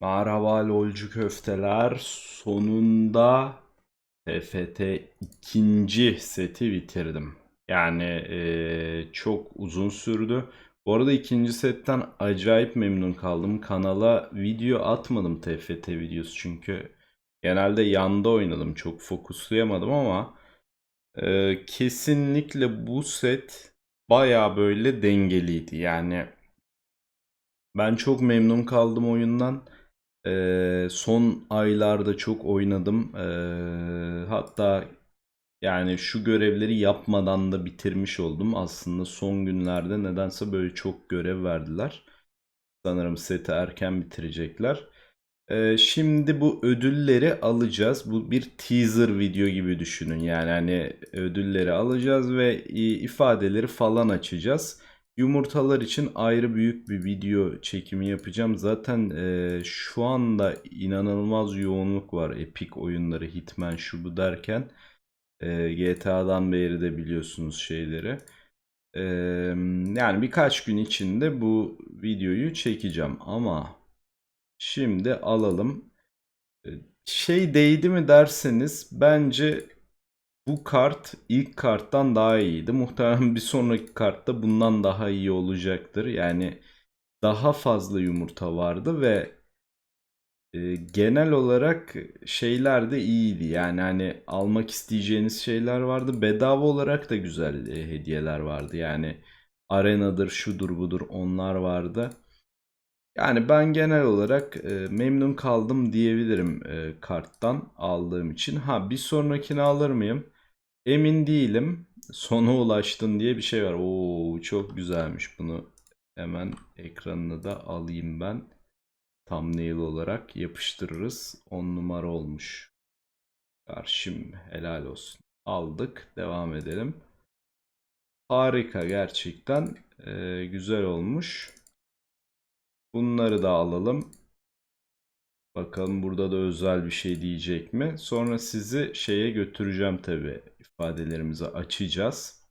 Merhaba lolcu köfteler. Sonunda TFT ikinci seti bitirdim. Yani eee, çok uzun sürdü. Bu arada ikinci setten acayip memnun kaldım. Kanala video atmadım TFT videosu çünkü genelde yanda oynadım. Çok fokuslayamadım ama eee, kesinlikle bu set baya böyle dengeliydi. Yani ben çok memnun kaldım oyundan. Ee, son aylarda çok oynadım. Ee, hatta yani şu görevleri yapmadan da bitirmiş oldum. Aslında son günlerde nedense böyle çok görev verdiler. Sanırım seti erken bitirecekler. Ee, şimdi bu ödülleri alacağız. Bu bir teaser video gibi düşünün. Yani hani ödülleri alacağız ve ifadeleri falan açacağız. Yumurtalar için ayrı büyük bir video çekimi yapacağım. Zaten e, şu anda inanılmaz yoğunluk var. Epic oyunları, Hitman şu bu derken e, GTA'dan beri de biliyorsunuz şeyleri. E, yani birkaç gün içinde bu videoyu çekeceğim ama şimdi alalım. E, Şey değdi mi derseniz bence bu kart ilk karttan daha iyiydi. Muhtemelen bir sonraki kartta bundan daha iyi olacaktır. Yani daha fazla yumurta vardı ve e, genel olarak şeyler de iyiydi. Yani hani almak isteyeceğiniz şeyler vardı. Bedava olarak da güzel e, hediyeler vardı. Yani arenadır, şudur budur onlar vardı. Yani ben genel olarak e, memnun kaldım diyebilirim e, karttan aldığım için. Ha bir sonrakini alır mıyım? Emin değilim. Sona ulaştın diye bir şey var. Oo çok güzelmiş. Bunu hemen ekranını da alayım ben. Thumbnail olarak yapıştırırız. 10 numara olmuş. Karşım helal olsun. Aldık. Devam edelim. Harika gerçekten. Ee, güzel olmuş. Bunları da alalım. Bakalım burada da özel bir şey diyecek mi? Sonra sizi şeye götüreceğim tabii. İfadelerimizi açacağız.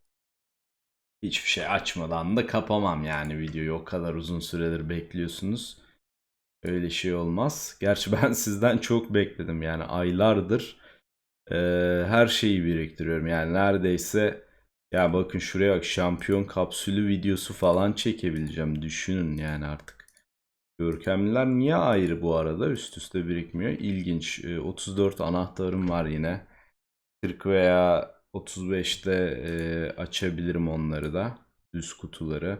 Hiçbir şey açmadan da kapamam yani videoyu. O kadar uzun süredir bekliyorsunuz. Öyle şey olmaz. Gerçi ben sizden çok bekledim yani aylardır e, her şeyi biriktiriyorum. Yani neredeyse ya bakın şuraya bak şampiyon kapsülü videosu falan çekebileceğim. Düşünün yani artık. Görkemliler niye ayrı bu arada? Üst üste birikmiyor. İlginç. E, 34 anahtarım var yine. 40 veya 35'te e, açabilirim onları da. Düz kutuları.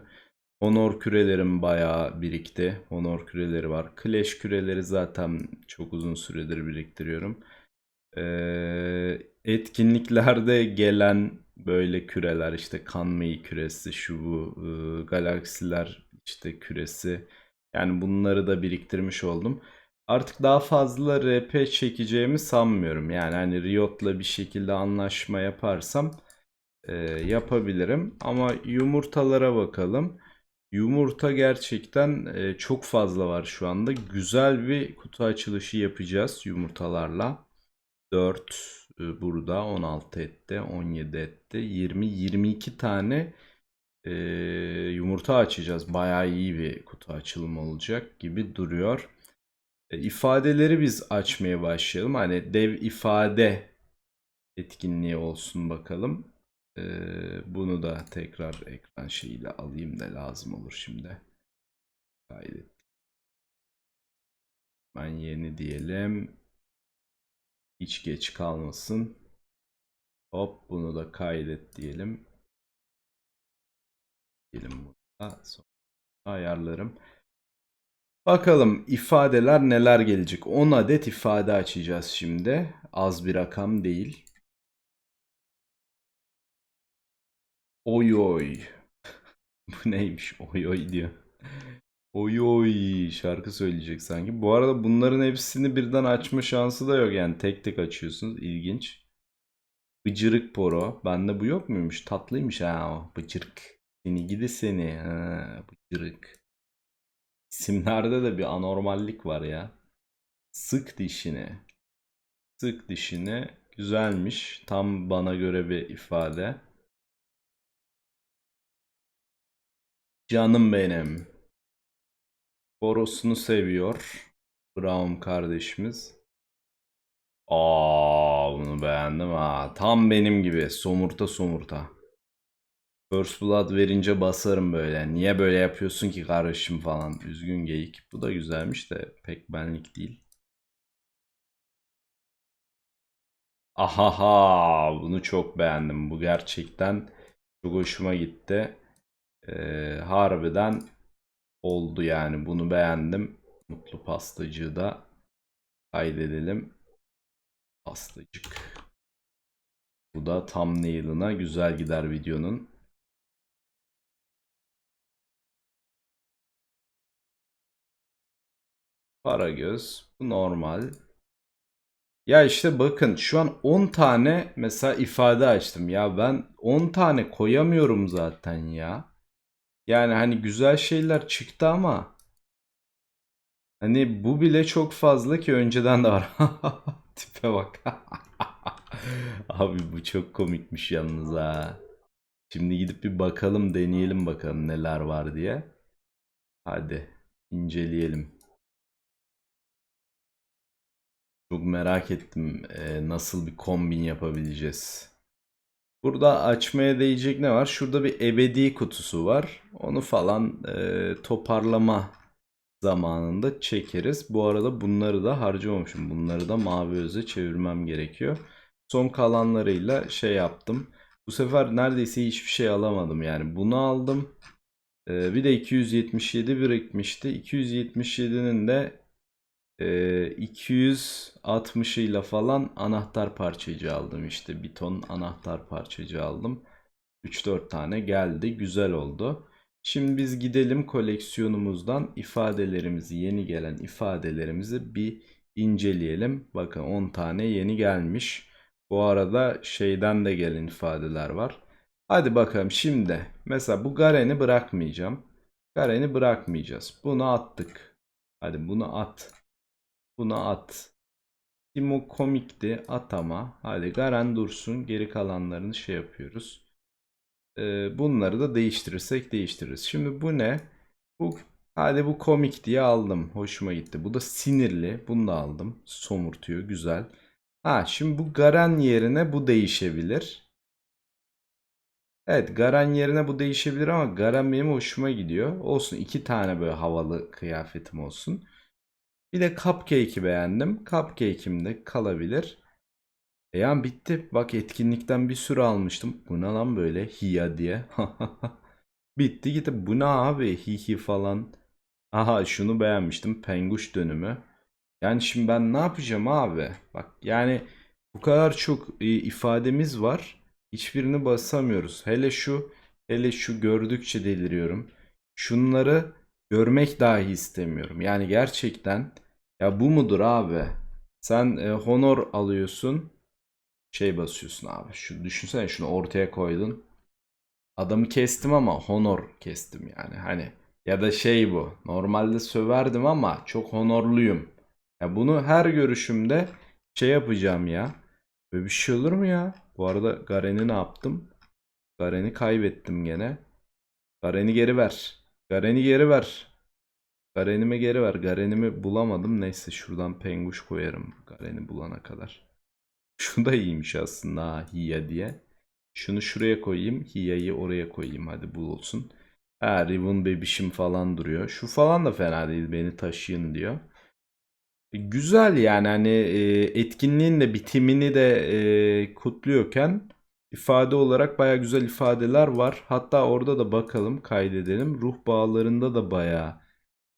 Honor kürelerim bayağı birikti. Honor küreleri var. Clash küreleri zaten çok uzun süredir biriktiriyorum. Ee, etkinliklerde gelen böyle küreler işte Kanmei küresi, şu bu e, galaksiler işte küresi. Yani bunları da biriktirmiş oldum. Artık daha fazla RP çekeceğimi sanmıyorum. Yani hani Riot'la bir şekilde anlaşma yaparsam e, yapabilirim. Ama yumurtalara bakalım. Yumurta gerçekten e, çok fazla var şu anda. Güzel bir kutu açılışı yapacağız yumurtalarla. 4 e, burada 16 etti, 17 etti, 20 22 tane e, yumurta açacağız. Bayağı iyi bir kutu açılımı olacak gibi duruyor. E, ifadeleri biz açmaya başlayalım. Hani dev ifade etkinliği olsun bakalım. Ee, bunu da tekrar ekran şeyiyle alayım da lazım olur şimdi. Kaydet. Ben yeni diyelim. Hiç geç kalmasın. Hop bunu da kaydet diyelim. Diyelim burada. Sonra ayarlarım. Bakalım ifadeler neler gelecek. 10 adet ifade açacağız şimdi. Az bir rakam değil. Oy oy. Bu neymiş? Oy oy diyor. Oy oy şarkı söyleyecek sanki. Bu arada bunların hepsini birden açma şansı da yok. Yani tek tek açıyorsunuz. İlginç. Bıcırık poro. Bende bu yok muymuş? Tatlıymış ha o. Bıcırık. Seni gidi seni. Ha, bıcırık. İsimlerde de bir anormallik var ya. Sık dişini. Sık dişini. Güzelmiş. Tam bana göre bir ifade. Canım benim. Borosunu seviyor. Brown kardeşimiz. Aa bunu beğendim ha. Tam benim gibi. Somurta somurta. First Blood verince basarım böyle. Niye böyle yapıyorsun ki kardeşim falan. Üzgün geyik. Bu da güzelmiş de pek benlik değil. Ahaha bunu çok beğendim. Bu gerçekten çok hoşuma gitti. Ee, harbiden oldu yani. Bunu beğendim. Mutlu pastacığı da kaydedelim. Pastacık. Bu da thumbnail'ına güzel gider videonun. Paragöz. Bu normal. Ya işte bakın şu an 10 tane mesela ifade açtım. Ya ben 10 tane koyamıyorum zaten ya. Yani hani güzel şeyler çıktı ama hani bu bile çok fazla ki önceden de var. Tipe bak. Abi bu çok komikmiş yalnız ha. Şimdi gidip bir bakalım deneyelim bakalım neler var diye. Hadi inceleyelim. Çok merak ettim e, nasıl bir kombin yapabileceğiz. Burada açmaya değecek ne var? Şurada bir ebedi kutusu var. Onu falan e, toparlama zamanında çekeriz. Bu arada bunları da harcamamışım. Bunları da mavi öze çevirmem gerekiyor. Son kalanlarıyla şey yaptım. Bu sefer neredeyse hiçbir şey alamadım. Yani bunu aldım. E, bir de 277 birikmişti. 277'nin de ee, 260 ile falan anahtar parçacığı aldım işte. Bir ton anahtar parçacığı aldım. 3-4 tane geldi. Güzel oldu. Şimdi biz gidelim koleksiyonumuzdan ifadelerimizi yeni gelen ifadelerimizi bir inceleyelim. Bakın 10 tane yeni gelmiş. Bu arada şeyden de gelen ifadeler var. Hadi bakalım şimdi. Mesela bu Garen'i bırakmayacağım. Garen'i bırakmayacağız. Bunu attık. Hadi bunu at bunu at. Timo komikti atama. Hadi Garen dursun. Geri kalanlarını şey yapıyoruz. Ee, bunları da değiştirirsek değiştiririz. Şimdi bu ne? Bu hadi bu komik diye aldım. Hoşuma gitti. Bu da sinirli. Bunu da aldım. Somurtuyor. Güzel. Ha şimdi bu Garen yerine bu değişebilir. Evet Garen yerine bu değişebilir ama Garen benim hoşuma gidiyor. Olsun iki tane böyle havalı kıyafetim olsun. Bir de Cupcake'i beğendim. Cupcake'im de kalabilir. E yani bitti. Bak etkinlikten bir sürü almıştım. Bu ne lan böyle hiya diye. bitti gitti. Bu ne abi hihi falan. Aha şunu beğenmiştim. Penguş dönümü. Yani şimdi ben ne yapacağım abi? Bak yani bu kadar çok e, ifademiz var. Hiçbirini basamıyoruz. Hele şu hele şu gördükçe deliriyorum. Şunları görmek dahi istemiyorum. Yani gerçekten ya bu mudur abi? Sen e, honor alıyorsun. Şey basıyorsun abi. Şu düşünsene şunu ortaya koydun. Adamı kestim ama honor kestim yani. Hani ya da şey bu. Normalde söverdim ama çok honorluyum. Ya bunu her görüşümde şey yapacağım ya. Böyle bir şey olur mu ya? Bu arada Garen'i ne yaptım? Garen'i kaybettim gene. Garen'i geri ver. Garen'i geri ver. Garen'imi geri ver. Garen'imi bulamadım. Neyse şuradan penguş koyarım. Garen'i bulana kadar. Şu da iyiymiş aslında ha, Hiya diye. Şunu şuraya koyayım. Hiya'yı oraya koyayım. Hadi bu olsun. Ha Ribbon bebişim falan duruyor. Şu falan da fena değil. Beni taşıyın diyor. E, Güzel yani hani e, etkinliğin de bitimini de e, kutluyorken ifade olarak baya güzel ifadeler var. Hatta orada da bakalım kaydedelim. Ruh bağlarında da baya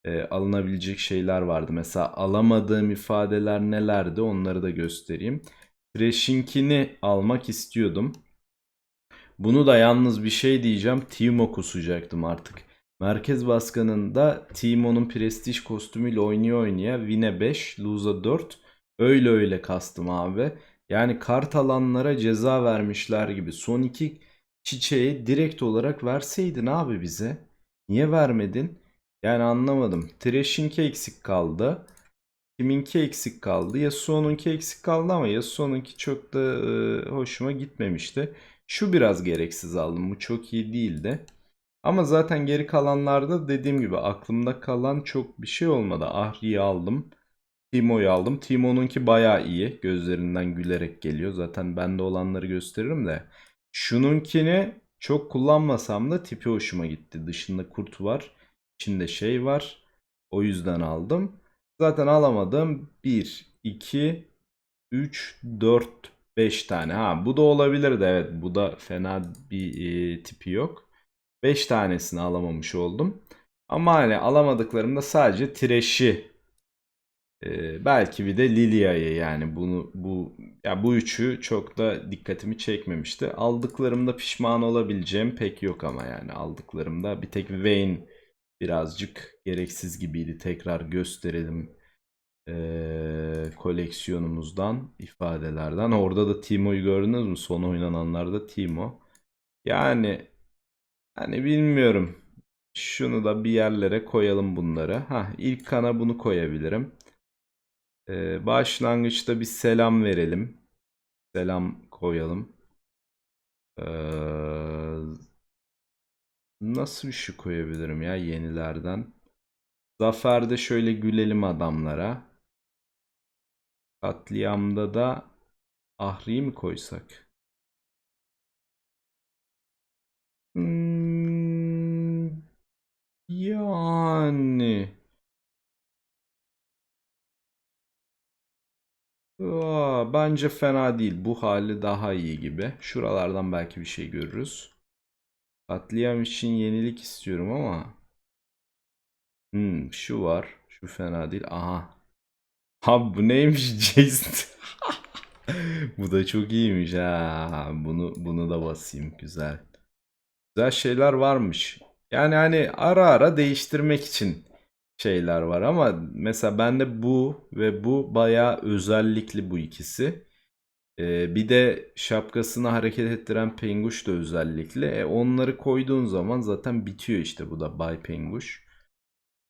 e, alınabilecek şeyler vardı. Mesela alamadığım ifadeler nelerdi onları da göstereyim. Threshing'ini almak istiyordum. Bunu da yalnız bir şey diyeceğim. Timo kusacaktım artık. Merkez Başkanı'nda Timo'nun prestij kostümüyle oynuyor oynaya Vine 5, Lose'a 4. Öyle öyle kastım abi. Yani kart alanlara ceza vermişler gibi. Son iki çiçeği direkt olarak verseydin abi bize. Niye vermedin? Yani anlamadım. Thresh'inki eksik kaldı. Kiminki eksik kaldı? Yasuo'nunki eksik kaldı ama Yasuo'nunki çok da e, hoşuma gitmemişti. Şu biraz gereksiz aldım. Bu çok iyi değildi. Ama zaten geri kalanlarda dediğim gibi aklımda kalan çok bir şey olmadı. Ahri'yi aldım. Timo'yu aldım. Timo'nunki bayağı iyi. Gözlerinden gülerek geliyor. Zaten bende olanları gösteririm de. Şununkini çok kullanmasam da tipi hoşuma gitti. Dışında kurt var. İçinde şey var. O yüzden aldım. Zaten alamadım. 1, 2, 3, 4, 5 tane. Ha bu da olabilirdi evet. Bu da fena bir e, tipi yok. 5 tanesini alamamış oldum. Ama hani alamadıklarımda sadece Thresh'i e, belki bir de Lilia'yı yani bunu bu ya bu üçü çok da dikkatimi çekmemişti. Aldıklarımda pişman olabileceğim pek yok ama yani aldıklarımda bir tek Vayne birazcık gereksiz gibiydi. Tekrar gösterelim e, koleksiyonumuzdan ifadelerden. Orada da Timo'yu gördünüz mü? Son oynananlarda Timo. Yani hani bilmiyorum. Şunu da bir yerlere koyalım bunları. Ha ilk kana bunu koyabilirim. Ee, başlangıçta bir selam verelim. Selam koyalım. Ee, nasıl bir şey koyabilirim ya yenilerden? Zafer'de şöyle gülelim adamlara. Katliamda da Ahri'yi mi koysak? Hmm, yani Aa, bence fena değil. Bu hali daha iyi gibi. Şuralardan belki bir şey görürüz. Katliam için yenilik istiyorum ama. Hmm, şu var. Şu fena değil. Aha. Ha bu neymiş Jason? Bu da çok iyiymiş ha. Bunu bunu da basayım. Güzel. Güzel şeyler varmış. Yani hani ara ara değiştirmek için şeyler var ama mesela bende bu ve bu bayağı özellikli bu ikisi. Ee, bir de şapkasını hareket ettiren penguş da özellikli. E, onları koyduğun zaman zaten bitiyor işte bu da Bay Penguş.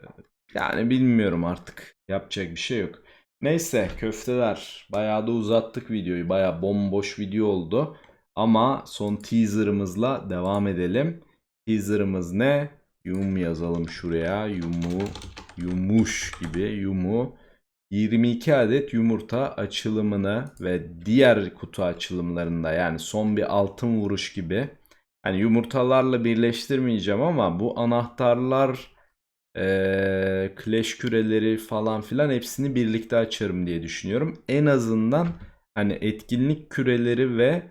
Ee, yani bilmiyorum artık. Yapacak bir şey yok. Neyse köfteler. Bayağı da uzattık videoyu. Bayağı bomboş video oldu. Ama son teaserımızla devam edelim. Teaserımız ne? Yum yazalım şuraya. Yumu, yumuş gibi yumu. 22 adet yumurta açılımını ve diğer kutu açılımlarında yani son bir altın vuruş gibi. Hani yumurtalarla birleştirmeyeceğim ama bu anahtarlar e, Clash küreleri falan filan hepsini birlikte açarım diye düşünüyorum. En azından hani etkinlik küreleri ve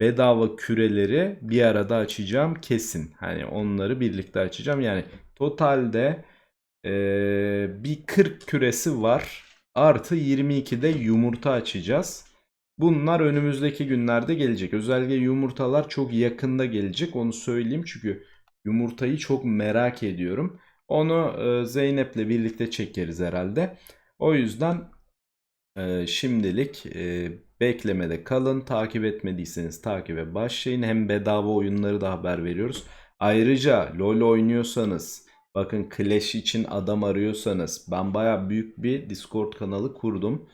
bedava küreleri bir arada açacağım kesin. Hani onları birlikte açacağım. Yani totalde e, bir 40 küresi var. Artı 22'de yumurta açacağız. Bunlar önümüzdeki günlerde gelecek. Özellikle yumurtalar çok yakında gelecek. Onu söyleyeyim çünkü yumurtayı çok merak ediyorum. Onu e, Zeynep'le birlikte çekeriz herhalde. O yüzden e, şimdilik e, beklemede kalın. Takip etmediyseniz takibe başlayın. Hem bedava oyunları da haber veriyoruz. Ayrıca LoL oynuyorsanız, bakın Clash için adam arıyorsanız ben baya büyük bir Discord kanalı kurdum.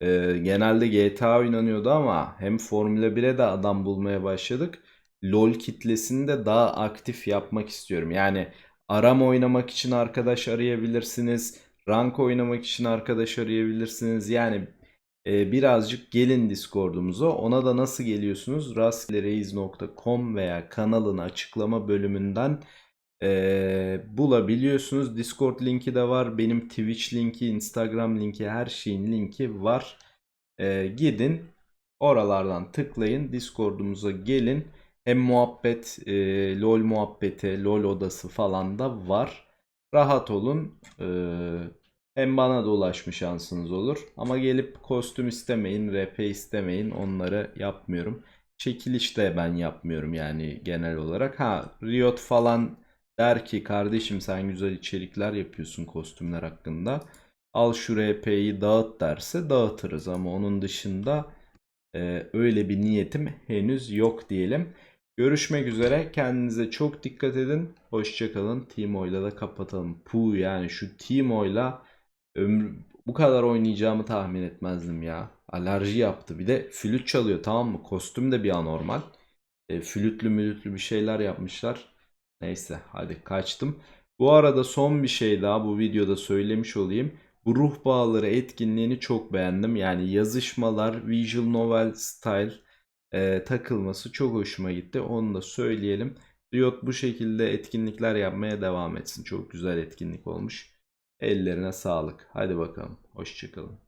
E, genelde GTA oynanıyordu ama hem Formula 1'e de adam bulmaya başladık. LoL kitlesini de daha aktif yapmak istiyorum. Yani Aram oynamak için arkadaş arayabilirsiniz. Rank oynamak için arkadaş arayabilirsiniz. Yani e, birazcık gelin Discord'umuza. Ona da nasıl geliyorsunuz? rastgelereis.com veya kanalın açıklama bölümünden e, bulabiliyorsunuz. Discord linki de var. Benim Twitch linki, Instagram linki, her şeyin linki var. E, gidin oralardan tıklayın. Discord'umuza gelin. Hem muhabbet, e, LOL muhabbeti, LOL odası falan da var. Rahat olun. E, hem bana da ulaşma şansınız olur. Ama gelip kostüm istemeyin, RP istemeyin. Onları yapmıyorum. Çekiliş de ben yapmıyorum yani genel olarak. Ha Riot falan der ki kardeşim sen güzel içerikler yapıyorsun kostümler hakkında. Al şu RP'yi dağıt derse dağıtırız ama onun dışında e, öyle bir niyetim henüz yok diyelim. Görüşmek üzere. Kendinize çok dikkat edin. Hoşçakalın. Timo'yla da kapatalım. Puh yani şu Timo'yla ömrü bu kadar oynayacağımı tahmin etmezdim ya. Alerji yaptı. Bir de flüt çalıyor tamam mı? Kostüm de bir anormal. E, flütlü mülütlü bir şeyler yapmışlar. Neyse hadi kaçtım. Bu arada son bir şey daha bu videoda söylemiş olayım. Bu ruh bağları etkinliğini çok beğendim. Yani yazışmalar, visual novel style e, takılması çok hoşuma gitti. Onu da söyleyelim. Riot bu şekilde etkinlikler yapmaya devam etsin. Çok güzel etkinlik olmuş. Ellerine sağlık. Hadi bakalım. Hoşçakalın.